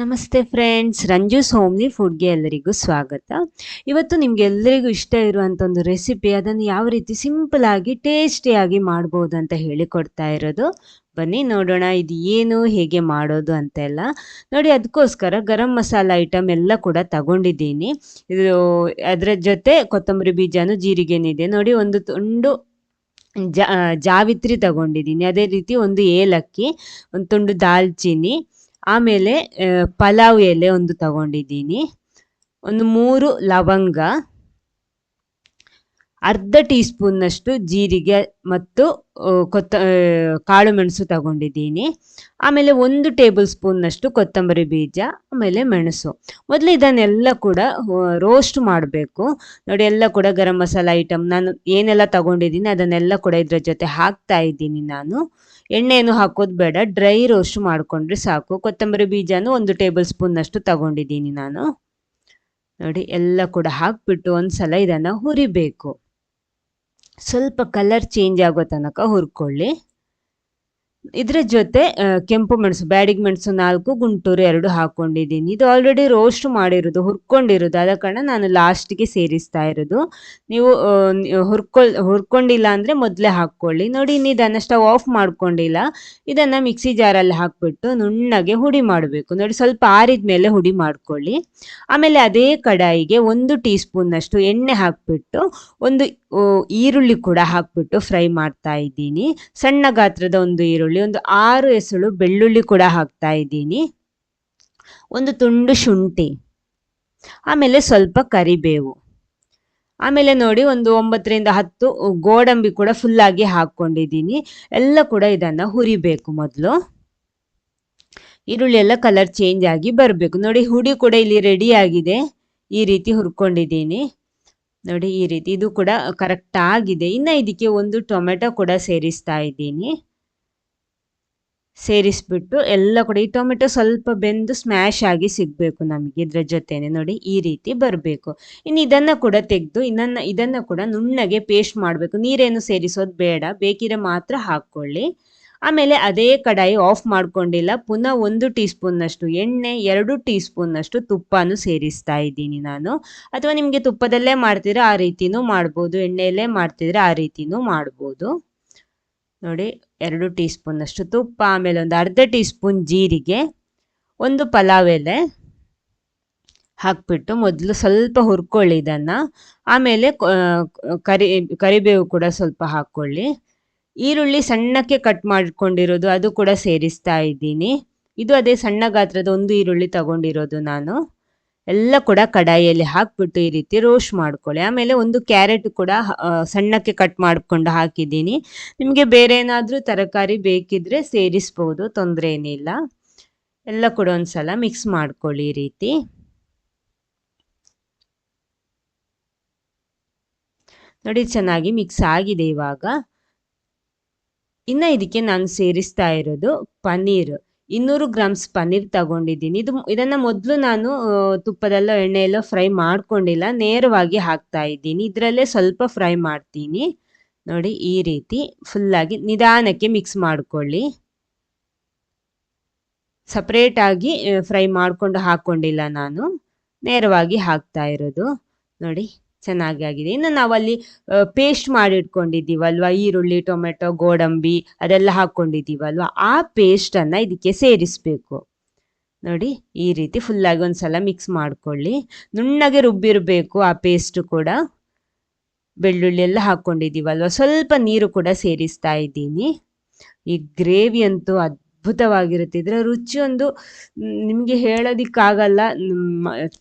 ನಮಸ್ತೆ friends Ranju homely ಫುಡ್ಗೆ ಎಲ್ಲರಿಗೂ ಸ್ವಾಗತ. ಇವತ್ತು ನಿಮ್ಗೆ ಎಲ್ಲರಿಗೂ ಇಷ್ಟ ಇರುವಂಥ ಒಂದು ರೆಸಿಪಿ ಅದನ್ನು ಯಾವ ರೀತಿ ಸಿಂಪಲ್ ಆಗಿ ಟೇಸ್ಟಿಯಾಗಿ ಮಾಡ್ಬೋದು ಅಂತ ಹೇಳಿಕೊಡ್ತಾ ಇರೋದು. ಬನ್ನಿ ನೋಡೋಣ ಇದು ಏನು, ಹೇಗೆ ಮಾಡೋದು ಅಂತೆಲ್ಲ. ನೋಡಿ, ಅದಕ್ಕೋಸ್ಕರ ಗರಂ ಮಸಾಲ ಐಟಮ್ ಎಲ್ಲ ಕೂಡ ತಗೊಂಡಿದ್ದೀನಿ. ಇದು ಅದರ ಜೊತೆ ಕೊತ್ತಂಬರಿ ಬೀಜನೂ ಜೀರಿಗೆನಿದೆ. ನೋಡಿ, ಒಂದು ತುಂಡು ಜಾ, ಜಾವಿತ್ರಿ ತಗೊಂಡಿದ್ದೀನಿ. ಅದೇ ರೀತಿ ಒಂದು ಏಲಕ್ಕಿ, ಒಂದು ತುಂಡು ದಾಲ್ಚಿನ್ನಿ ಆಮೇಲೆ ಪಲಾವ್ ಎಲೆ ಒಂದು ತಗೊಂಡಿದ್ದೀನಿ. ಒಂದು ಮೂರು ಲವಂಗ. ಅರ್ಧ ಟೀ ಸ್ಪೂನ್ನಷ್ಟು ಜೀರಿಗೆ ಮತ್ತು ಕೊತ್ತ ಕಾಳು ಮೆಣಸು ತಗೊಂಡಿದ್ದೀನಿ. ಆಮೇಲೆ ಒಂದು ಟೇಬಲ್ ಸ್ಪೂನ್ನಷ್ಟು ಕೊತ್ತಂಬರಿ ಬೀಜ, ಆಮೇಲೆ ಮೆಣಸು. ಮೊದಲು ಇದನ್ನೆಲ್ಲ ಕೂಡ ರೋಸ್ಟ್ ಮಾಡಬೇಕು. ನೋಡಿ, ಎಲ್ಲ ಕೂಡ ಗರಂ ಮಸಾಲ ಐಟಮ್ ನಾನು ಏನೆಲ್ಲ ತಗೊಂಡಿದ್ದೀನಿ ಅದನ್ನೆಲ್ಲ ಕೂಡ ಇದ್ರ ಜೊತೆ ಹಾಕ್ತಾ ಇದ್ದೀನಿ ನಾನು. ಎಣ್ಣೆಯನ್ನು ಹಾಕೋದು ಬೇಡ, ಡ್ರೈ ರೋಸ್ಟ್ ಮಾಡಿಕೊಂಡ್ರೆ ಸಾಕು. ಕೊತ್ತಂಬರಿ ಬೀಜನೂ ಒಂದು ಟೇಬಲ್ ಸ್ಪೂನ್ನಷ್ಟು ತಗೊಂಡಿದ್ದೀನಿ ನಾನು. ನೋಡಿ, ಎಲ್ಲ ಕೂಡ ಹಾಕ್ಬಿಟ್ಟು ಒಂದ್ಸಲ ಇದನ್ನು ಹುರಿಬೇಕು. ಸ್ವಲ್ಪ ಕಲರ್ ಚೇಂಜ್ ಆಗೋ ತನಕ ಹುರ್ಕೊಳ್ಳಿ. ಇದರ ಜೊತೆ ಕೆಂಪು ಮೆಣಸು, ಬ್ಯಾಡಿಗೆ ಮೆಣಸು ನಾಲ್ಕು, ಗುಂಟೂರು ಎರಡು ಹಾಕೊಂಡಿದ್ದೀನಿ. ಇದು ಆಲ್ರೆಡಿ ರೋಸ್ಟ್ ಮಾಡಿರೋದು, ಹುರ್ಕೊಂಡಿರೋದು. ಆದ ಕಾರಣ ನಾನು ಲಾಸ್ಟ್ಗೆ ಸೇರಿಸ್ತಾ ಇರೋದು. ನೀವು ಹುರ್ಕೊಳ್, ಹುರ್ಕೊಂಡಿಲ್ಲ ಅಂದರೆ ಮೊದಲೇ ಹಾಕ್ಕೊಳ್ಳಿ. ನೋಡಿ, ಇನ್ನು ಇದನ್ನು ಸ್ಟವ್ ಆಫ್ ಮಾಡ್ಕೊಂಡಿಲ್ಲ. ಇದನ್ನು ಮಿಕ್ಸಿ ಜಾರಲ್ಲಿ ಹಾಕಿಬಿಟ್ಟು ನುಣ್ಣಗೆ ಹುಡಿ ಮಾಡಬೇಕು. ನೋಡಿ, ಸ್ವಲ್ಪ ಆರಿದ ಮೇಲೆ ಹುಡಿ ಮಾಡ್ಕೊಳ್ಳಿ. ಆಮೇಲೆ ಅದೇ ಕಡಾಯಿಗೆ ಒಂದು ಟೀ ಸ್ಪೂನ್ನಷ್ಟು ಎಣ್ಣೆ ಹಾಕಿಬಿಟ್ಟು ಒಂದು ಈರುಳ್ಳಿ ಕೂಡ ಹಾಕ್ಬಿಟ್ಟು ಫ್ರೈ ಮಾಡ್ತಾ ಇದ್ದೀನಿ. ಸಣ್ಣ ಗಾತ್ರದ ಒಂದು ಈರುಳ್ಳಿ, ಒಂದು ಆರು ಎಸಳು ಬೆಳ್ಳುಳ್ಳಿ ಕೂಡ ಹಾಕ್ತಾ ಇದ್ದೀನಿ. ಒಂದು ತುಂಡು ಶುಂಠಿ, ಆಮೇಲೆ ಸ್ವಲ್ಪ ಕರಿಬೇವು, ಆಮೇಲೆ ನೋಡಿ ಒಂದು ಒಂಬತ್ತರಿಂದ ಹತ್ತು ಗೋಡಂಬಿ ಕೂಡ ಫುಲ್ಲಾಗಿ ಹಾಕ್ಕೊಂಡಿದ್ದೀನಿ. ಎಲ್ಲ ಕೂಡ ಇದನ್ನು ಹುರಿಬೇಕು ಮೊದಲು. ಈರುಳ್ಳಿ ಎಲ್ಲ ಕಲರ್ ಚೇಂಜ್ ಆಗಿ ಬರಬೇಕು. ನೋಡಿ ಹುಡಿ ಕೂಡ ಇಲ್ಲಿ ರೆಡಿ ಆಗಿದೆ. ಈ ರೀತಿ ಹುರ್ಕೊಂಡಿದ್ದೀನಿ. ನೋಡಿ ಈ ರೀತಿ ಇದು ಕೂಡ ಕರೆಕ್ಟ್ ಆಗಿದೆ. ಇನ್ನು ಇದಕ್ಕೆ ಒಂದು ಟೊಮೆಟೊ ಕೂಡ ಸೇರಿಸ್ತಾ ಇದ್ದೀನಿ. ಸೇರಿಸ್ಬಿಟ್ಟು ಎಲ್ಲ ಕೂಡ ಈ ಟೊಮೆಟೊ ಸ್ವಲ್ಪ ಬೆಂದು ಸ್ಮ್ಯಾಶ್ ಆಗಿ ಸಿಗಬೇಕು ನಮಗೆ ಇದ್ರ ಜೊತೆನೆ. ನೋಡಿ ಈ ರೀತಿ ಬರಬೇಕು. ಇನ್ನು ಇದನ್ನು ಕೂಡ ತೆಗೆದು ಇನ್ನನ್ನು ಇದನ್ನು ಕೂಡ ನುಣ್ಣಗೆ ಪೇಸ್ಟ್ ಮಾಡಬೇಕು. ನೀರೇನು ಸೇರಿಸೋದು ಬೇಡ. ಬೇಕಿದ್ರೆ ಮಾತ್ರ ಹಾಕ್ಕೊಳ್ಳಿ. ಆಮೇಲೆ ಅದೇ ಕಡಾಯಿ ಆಫ್ ಮಾಡ್ಕೊಂಡಿಲ್ಲ. ಪುನಃ ಒಂದು ಟೀ ಸ್ಪೂನ್ನಷ್ಟು ಎಣ್ಣೆ, ಎರಡು ಟೀ ಸ್ಪೂನ್ನಷ್ಟು ತುಪ್ಪನೂ ಸೇರಿಸ್ತಾ ಇದ್ದೀನಿ ನಾನು. ಅಥವಾ ನಿಮಗೆ ತುಪ್ಪದಲ್ಲೇ ಮಾಡ್ತಿದ್ರೆ ಆ ರೀತಿನೂ ಮಾಡ್ಬೋದು, ಎಣ್ಣೆಯಲ್ಲೇ ಮಾಡ್ತಿದ್ರೆ ಆ ರೀತಿನೂ ಮಾಡ್ಬೋದು. ನೋಡಿ, ಎರಡು ಟೀ ಸ್ಪೂನ್ನಷ್ಟು ತುಪ್ಪ, ಆಮೇಲೆ ಒಂದು ಅರ್ಧ ಟೀ ಸ್ಪೂನ್ ಜೀರಿಗೆ, ಒಂದು ಪಲಾವ್ ಎಲೆ ಹಾಕ್ಬಿಟ್ಟು ಮೊದಲು ಸ್ವಲ್ಪ ಹುರ್ಕೊಳ್ಳಿ ಇದನ್ನು. ಆಮೇಲೆ ಕರಿ ಕರಿಬೇವು ಕೂಡ ಸ್ವಲ್ಪ ಹಾಕ್ಕೊಳ್ಳಿ. ಈರುಳ್ಳಿ ಸಣ್ಣಕ್ಕೆ ಕಟ್ ಮಾಡಿಕೊಂಡಿರೋದು ಅದು ಕೂಡ ಸೇರಿಸ್ತಾ ಇದ್ದೀನಿ. ಇದು ಅದೇ ಸಣ್ಣ ಗಾತ್ರದ ಒಂದು ಈರುಳ್ಳಿ ತಗೊಂಡಿರೋದು ನಾನು. ಎಲ್ಲ ಕೂಡ ಕಡಾಯಿಯಲ್ಲಿ ಹಾಕ್ಬಿಟ್ಟು ಈ ರೀತಿ ರೋಸ್ಟ್ ಮಾಡ್ಕೊಳ್ಳಿ. ಆಮೇಲೆ ಒಂದು ಕ್ಯಾರೆಟ್ ಕೂಡ ಸಣ್ಣಕ್ಕೆ ಕಟ್ ಮಾಡಿಕೊಂಡು ಹಾಕಿದ್ದೀನಿ. ನಿಮಗೆ ಬೇರೆ ಏನಾದರೂ ತರಕಾರಿ ಬೇಕಿದ್ರೆ ಸೇರಿಸ್ಬೋದು, ತೊಂದರೆ ಏನಿಲ್ಲ. ಎಲ್ಲ ಕೂಡ ಒಂದ್ಸಲ ಮಿಕ್ಸ್ ಮಾಡ್ಕೊಳ್ಳಿ ಈ ರೀತಿ. ನೋಡಿ, ಚೆನ್ನಾಗಿ ಮಿಕ್ಸ್ ಆಗಿದೆ ಇವಾಗ. ಇನ್ನು ಇದಕ್ಕೆ ನಾನು ಸೇರಿಸ್ತಾ ಇರೋದು ಪನ್ನೀರ್. ಇನ್ನೂರು ಗ್ರಾಮ್ಸ್ ಪನ್ನೀರ್ ತಗೊಂಡಿದ್ದೀನಿ. ಇದು ಇದನ್ನು ಮೊದಲು ನಾನು ತುಪ್ಪದಲ್ಲೋ ಎಣ್ಣೆಯಲ್ಲೋ ಫ್ರೈ ಮಾಡ್ಕೊಂಡಿಲ್ಲ. ನೇರವಾಗಿ ಹಾಕ್ತಾ ಇದ್ದೀನಿ. ಇದರಲ್ಲೇ ಸ್ವಲ್ಪ ಫ್ರೈ ಮಾಡ್ತೀನಿ. ನೋಡಿ, ಈ ರೀತಿ ಫುಲ್ಲಾಗಿ ನಿಧಾನಕ್ಕೆ ಮಿಕ್ಸ್ ಮಾಡ್ಕೊಳ್ಳಿ. ಸಪ್ರೇಟಾಗಿ ಫ್ರೈ ಮಾಡ್ಕೊಂಡು ಹಾಕ್ಕೊಂಡಿಲ್ಲ ನಾನು. ನೇರವಾಗಿ ಹಾಕ್ತಾ ಇರೋದು. ನೋಡಿ ಚೆನ್ನಾಗಿ ಆಗಿದೆ. ಇನ್ನು ನಾವಲ್ಲಿ ಪೇಸ್ಟ್ ಮಾಡಿಟ್ಕೊಂಡಿದ್ದೀವಲ್ವ? ಈರುಳ್ಳಿ, ಟೊಮೆಟೊ, ಗೋಡಂಬಿ, ಅದೆಲ್ಲ ಹಾಕ್ಕೊಂಡಿದ್ದೀವಲ್ವ? ಆ ಪೇಸ್ಟನ್ನು ಇದಕ್ಕೆ ಸೇರಿಸಬೇಕು. ನೋಡಿ, ಈ ರೀತಿ ಫುಲ್ಲಾಗಿ ಒಂದ್ಸಲ ಮಿಕ್ಸ್ ಮಾಡ್ಕೊಳ್ಳಿ. ನುಣ್ಣಗೆ ರುಬ್ಬಿರಬೇಕು ಆ ಪೇಸ್ಟ್ ಕೂಡ. ಬೆಳ್ಳುಳ್ಳಿ ಎಲ್ಲ ಹಾಕ್ಕೊಂಡಿದ್ದೀವಲ್ವ? ಸ್ವಲ್ಪ ನೀರು ಕೂಡ ಸೇರಿಸ್ತಾ ಇದ್ದೀನಿ. ಈ ಗ್ರೇವಿ ಅಂತೂ ಅದ್ಭುತವಾಗಿರುತ್ತೆ. ಇದರ ಒಂದು ನಿಮಗೆ ಹೇಳೋದಕ್ಕಾಗಲ್ಲ.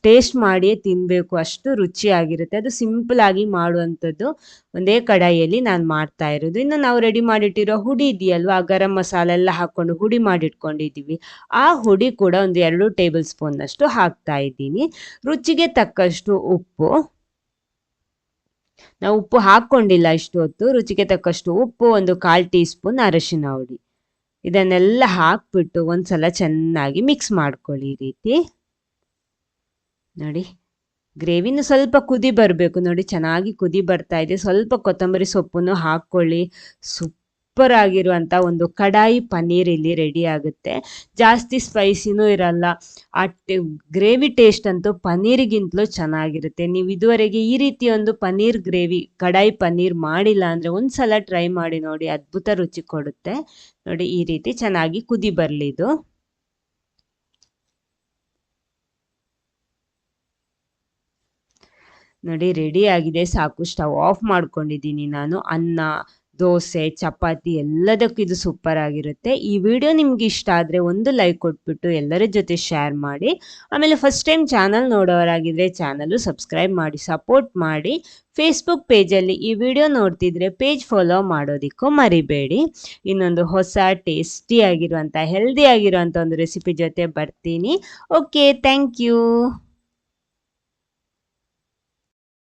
ಟೇಸ್ಟ್ ಮಾಡಿಯೇ ತಿನ್ನಬೇಕು ಅಷ್ಟು ರುಚಿಯಾಗಿರುತ್ತೆ. ಅದು ಸಿಂಪಲ್ ಆಗಿ ಮಾಡುವಂಥದ್ದು ಒಂದೇ ಕಡಾಯಿಯಲ್ಲಿ ನಾನು ಮಾಡ್ತಾ ಇರೋದು. ಇನ್ನು ನಾವು ರೆಡಿ ಮಾಡಿಟ್ಟಿರೋ ಹುಡಿ ಇದೆಯಲ್ವಾ? ಗರಂ ಮಸಾಲೆ ಎಲ್ಲ ಹಾಕ್ಕೊಂಡು ಹುಡಿ ಮಾಡಿಟ್ಕೊಂಡಿದ್ದೀವಿ. ಆ ಹುಡಿ ಕೂಡ ಒಂದು ಎರಡು ಟೇಬಲ್ ಸ್ಪೂನ್ನಷ್ಟು ಹಾಕ್ತಾ ಇದ್ದೀನಿ. ರುಚಿಗೆ ತಕ್ಕಷ್ಟು ಉಪ್ಪು. ನಾವು ಉಪ್ಪು ಹಾಕ್ಕೊಂಡಿಲ್ಲ ಇಷ್ಟು ಹೊತ್ತು ರುಚಿಗೆ ತಕ್ಕಷ್ಟು ಉಪ್ಪು, ಒಂದು ಕಾಲು ಟೀ ಸ್ಪೂನ್ ಅರಶಿನ ಹುಡಿ. ಇದನ್ನೆಲ್ಲ ಹಾಕ್ಬಿಟ್ಟು ಒಂದ್ಸಲ ಚೆನ್ನಾಗಿ ಮಿಕ್ಸ್ ಮಾಡ್ಕೊಳ್ಳಿ ಈ ರೀತಿ. ನೋಡಿ, ಗ್ರೇವಿನೂ ಸ್ವಲ್ಪ ಕುದಿ ಬರಬೇಕು. ನೋಡಿ, ಚೆನ್ನಾಗಿ ಕುದಿ ಬರ್ತಾ ಇದೆ. ಸ್ವಲ್ಪ ಕೊತ್ತಂಬರಿ ಸೊಪ್ಪನ್ನು ಹಾಕ್ಕೊಳ್ಳಿ. ಸೂಪರ್ ಆಗಿರುವಂಥ ಒಂದು ಕಡಾಯಿ ಪನ್ನೀರ್ ಇಲ್ಲಿ ರೆಡಿ ಆಗುತ್ತೆ. ಜಾಸ್ತಿ ಸ್ಪೈಸಿನೂ ಇರಲ್ಲ. ಆ ಗ್ರೇವಿ ಟೇಸ್ಟ್ ಅಂತೂ ಪನ್ನೀರಿಗಿಂತಲೂ ಚೆನ್ನಾಗಿರುತ್ತೆ. ನೀವು ಇದುವರೆಗೆ ಈ ರೀತಿ ಒಂದು ಪನ್ನೀರ್ ಗ್ರೇವಿ ಕಡಾಯಿ ಪನ್ನೀರ್ ಮಾಡಿಲ್ಲ ಅಂದರೆ ಒಂದು ಸಲ ಟ್ರೈ ಮಾಡಿ ನೋಡಿ, ಅದ್ಭುತ ರುಚಿ ಕೊಡುತ್ತೆ. ನೋಡಿ, ಈ ರೀತಿ ಚೆನ್ನಾಗಿ ಕುದಿ ಬರಲಿ ಇದು ನೋಡಿ ರೆಡಿ ಆಗಿದೆ. ಸಾಕು, ಸ್ಟವ್ ಆಫ್ ಮಾಡ್ಕೊಂಡಿದ್ದೀನಿ ನಾನು. ಅನ್ನ ದೋಸೆ, ಚಪಾತಿ ಎಲ್ಲದಕ್ಕೂ ಇದು ಸೂಪರ್ ಆಗಿರುತ್ತೆ. ಈ ವಿಡಿಯೋ ನಿಮ್ಗೆ ಇಷ್ಟ ಆದರೆ ಒಂದು ಲೈಕ್ ಕೊಟ್ಬಿಟ್ಟು ಎಲ್ಲರ ಜೊತೆ ಶೇರ್ ಮಾಡಿ. ಆಮೇಲೆ ಫಸ್ಟ್ ಟೈಮ್ ಚಾನಲ್ ನೋಡೋರಾಗಿದ್ದರೆ ಚಾನಲು ಸಬ್ಸ್ಕ್ರೈಬ್ ಮಾಡಿ ಸಪೋರ್ಟ್ ಮಾಡಿ. ಫೇಸ್ಬುಕ್ ಪೇಜಲ್ಲಿ ಈ ವಿಡಿಯೋ ನೋಡ್ತಿದ್ರೆ ಪೇಜ್ ಫಾಲೋ ಮಾಡೋದಕ್ಕೂ ಮರಿಬೇಡಿ. ಇನ್ನೊಂದು ಹೊಸ ಟೇಸ್ಟಿ ಆಗಿರುವಂಥ ಹೆಲ್ದಿ ಆಗಿರುವಂಥ ಒಂದು ರೆಸಿಪಿ ಜೊತೆ ಬರ್ತೀನಿ. Okay thank you